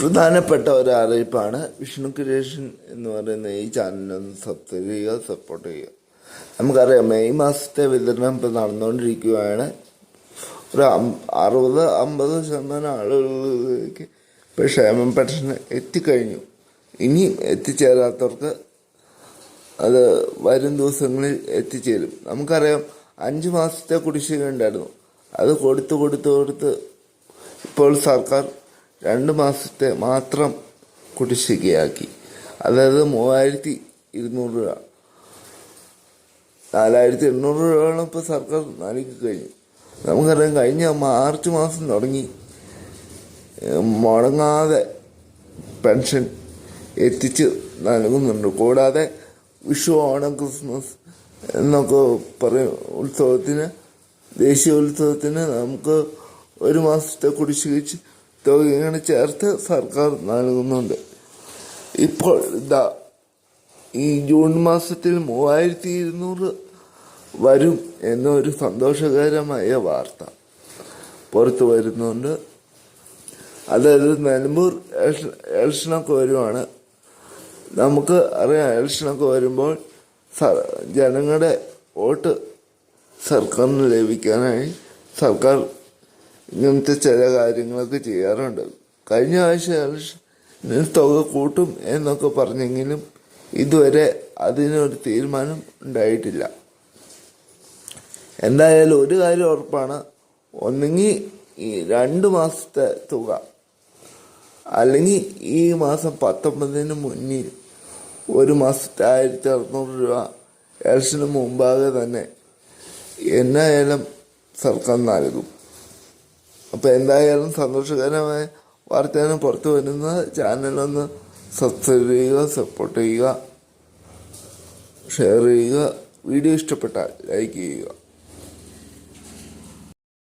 പ്രധാനപ്പെട്ട ഒരു അറിയിപ്പാണ്. വിഷ്ണു ക്രിയേഷൻ എന്ന് പറയുന്ന ഈ ചാനലൊന്ന് സബ്സ്ക്രൈബ് ചെയ്യുക സപ്പോർട്ട് ചെയ്യുക. നമുക്കറിയാം മെയ് മാസത്തെ വിതരണം ഇപ്പോൾ നടന്നുകൊണ്ടിരിക്കുകയാണ്. ഒരു അറുപത് അമ്പത് ശതമാനം ആളുകളിലേക്ക് ഇപ്പോൾ ക്ഷേമം പെൻഷൻ എത്തിക്കഴിഞ്ഞു. ഇനിയും എത്തിച്ചേരാത്തവർക്ക് അത് വരും ദിവസങ്ങളിൽ എത്തിച്ചേരും. നമുക്കറിയാം അഞ്ച് മാസത്തെ കുടിശ്ശിക ഉണ്ടായിരുന്നു. അത് കൊടുത്ത് കൊടുത്ത് കൊടുത്ത് ഇപ്പോൾ സർക്കാർ രണ്ട് മാസത്തെ മാത്രം കുടിശ്ശികയാക്കി. അതായത് മൂവായിരത്തി ഇരുന്നൂറ് രൂപ. നാലായിരത്തി എണ്ണൂറ് രൂപയോളം ഇപ്പോൾ സർക്കാർ നൽകി കഴിഞ്ഞു നമുക്കറിയാം കഴിഞ്ഞ മാർച്ച് മാസം തുടങ്ങി. മുടങ്ങാതെ പെൻഷൻ എത്തിച്ച് നൽകുന്നുണ്ട്. കൂടാതെ വിഷു ഓണം ക്രിസ്മസ് എന്നൊക്കെ പറയും ഉത്സവത്തിന് ദേശീയ ഉത്സവത്തിന് നമുക്ക് ഒരു മാസത്തെ കുടിശ്ശിക തുകയാണ് ചേർത്ത് സർക്കാർ നൽകുന്നുണ്ട്. ഇപ്പോൾ ഇതാ ഈ ജൂൺ മാസത്തിൽ മൂവായിരത്തി ഇരുന്നൂറ് വരും എന്നൊരു സന്തോഷകരമായ വാർത്ത പുറത്തു വരുന്നുണ്ട്. അതായത് നിലമ്പൂർ ഇലക്ഷനൊക്കെ വരുവാണ്. നമുക്ക് അറിയാം ഇലക്ഷനൊക്കെ വരുമ്പോൾ ജനങ്ങളുടെ വോട്ട് സർക്കാരിന് ലഭിക്കാനായി സർക്കാർ ഇങ്ങനത്തെ ചില കാര്യങ്ങളൊക്കെ ചെയ്യാറുണ്ട്. കഴിഞ്ഞ ആഴ്ച തുക കൂട്ടും എന്നൊക്കെ പറഞ്ഞെങ്കിലും ഇതുവരെ അതിനൊരു തീരുമാനം ഉണ്ടായിട്ടില്ല. എന്തായാലും ഒരു കാര്യം ഉറപ്പാണ്. ഒന്നുകിൽ ഈ രണ്ട് മാസത്തെ തുക അല്ലെങ്കിൽ ഈ മാസം പത്തൊമ്പതിന് മുന്നിൽ ഒരു മാസത്തെ ആയിരത്തി അറുന്നൂറ് രൂപ ഇലക്ഷന് മുമ്പാകെ തന്നെ എന്നായാലും സർക്കാർ നൽകും. അപ്പോൾ എന്തായാലും സന്തോഷകരമായ വാർത്തയാണ് പുറത്തു വരുന്നത്. ചാനലൊന്ന് സബ്സ്ക്രൈബ് ചെയ്യുക സപ്പോർട്ട് ചെയ്യുക ഷെയർ ചെയ്യുക വീഡിയോ ഇഷ്ടപ്പെട്ടാൽ ലൈക്ക് ചെയ്യുക.